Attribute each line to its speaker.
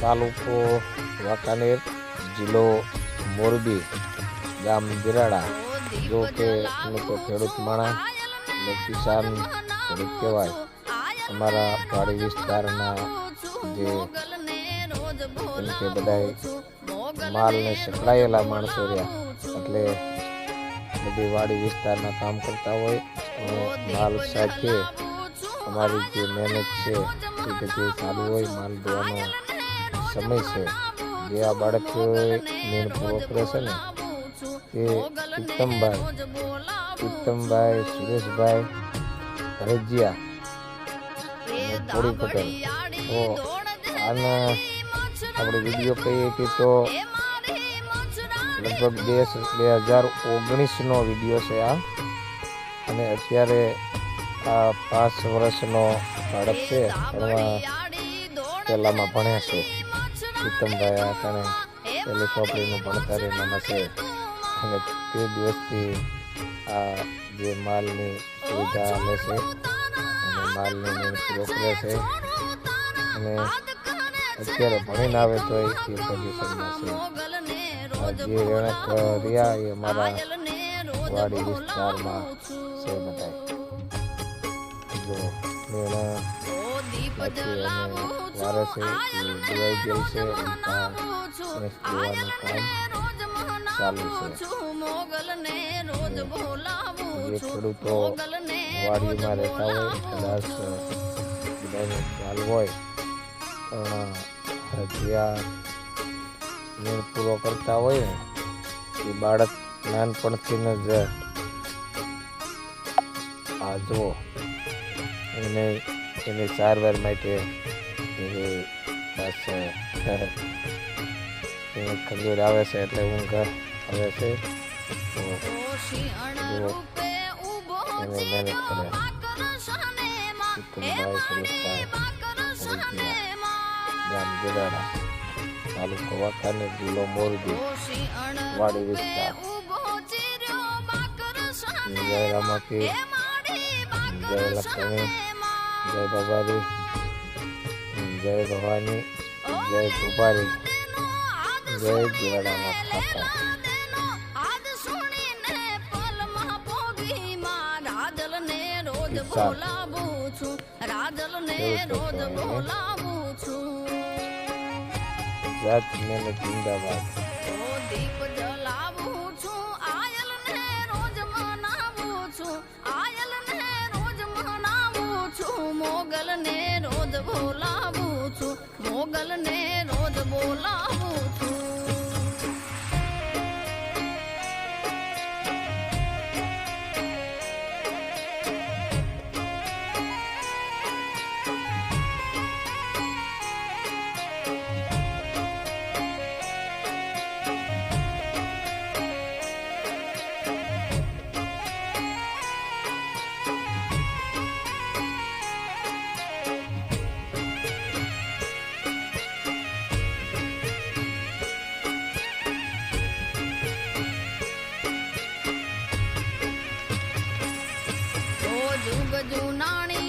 Speaker 1: તાલુકો વાંકાનેર જિલ્લો મોરબી, ગામ બિરાડા જો કે ખેડૂત માણા એટલે કિસાન ખેડૂત કહેવાય. અમારા વાડી વિસ્તારના જે કેમ કે બધાય માલને સંકળાયેલા માણસો રહ્યા. એટલે બધી વાડી વિસ્તારના કામ કરતા હોય અને માલ સાથે અમારી જે મહેનત છે, એ બધી ચાલુ હોય, માલ ધોવાનો સમય છે જે આ બાળક મેળ પૂરો કરે છે ને એ ઉત્તમભાઈ ઉત્તમભાઈ સુરેશભાઈ રજિયા થોડી પટેલ. તો આને આપણે વીડિયો કહીએ કે તો લગભગ બે બે હજાર ઓગણીસનો વીડિયો છે આ. અને અત્યારે આ પાંચ વર્ષનો બાળક છે ભણવા પહેલામાં ભણ્યા છે. ઉત્તમભાઈ આ કારણે પહેલી ચોપડીનું ભણતર એનામાં છે. અને તે દિવસથી આ જે માલની સુવિધા આવે છે, અને માલની મેં રોકડે છે. અને અત્યારે ભણીને આવે તો એ પોઝિશનમાં છે. જે રેણક રહ્યા એ અમારા વાડી વિસ્તારમાં છે બધા જો અમે વારે છે. ગયેલ છે અને ત્યાં કામ ચાલુ છે. જે ખેડૂતો વાડીમાં રહેતા હોય કદાચ બધાને ખ્યાલ હોય પણ જ્યાં પૂરો કરતા હોય ને એ બાળક નાનપણથી જ આ જુઓ એને એની સારવાર માટે એ બસ એને ખંજોર આવે છે એટલે ઊંઘ આવે છે. એને મહેનત કરે. ગામ મોરબી. વાડી વિસ્તાર. જય રામાપીર જય ભવાની જય ભવાની જય કૃપારી જય ગેડાના ઠાકર જાત મેને જિંદાબાદ
Speaker 2: મોગલ ને રોજ બોલાવું છું. મોગલ ને રોજ બોલાવું છું. જુગ જૂનાણી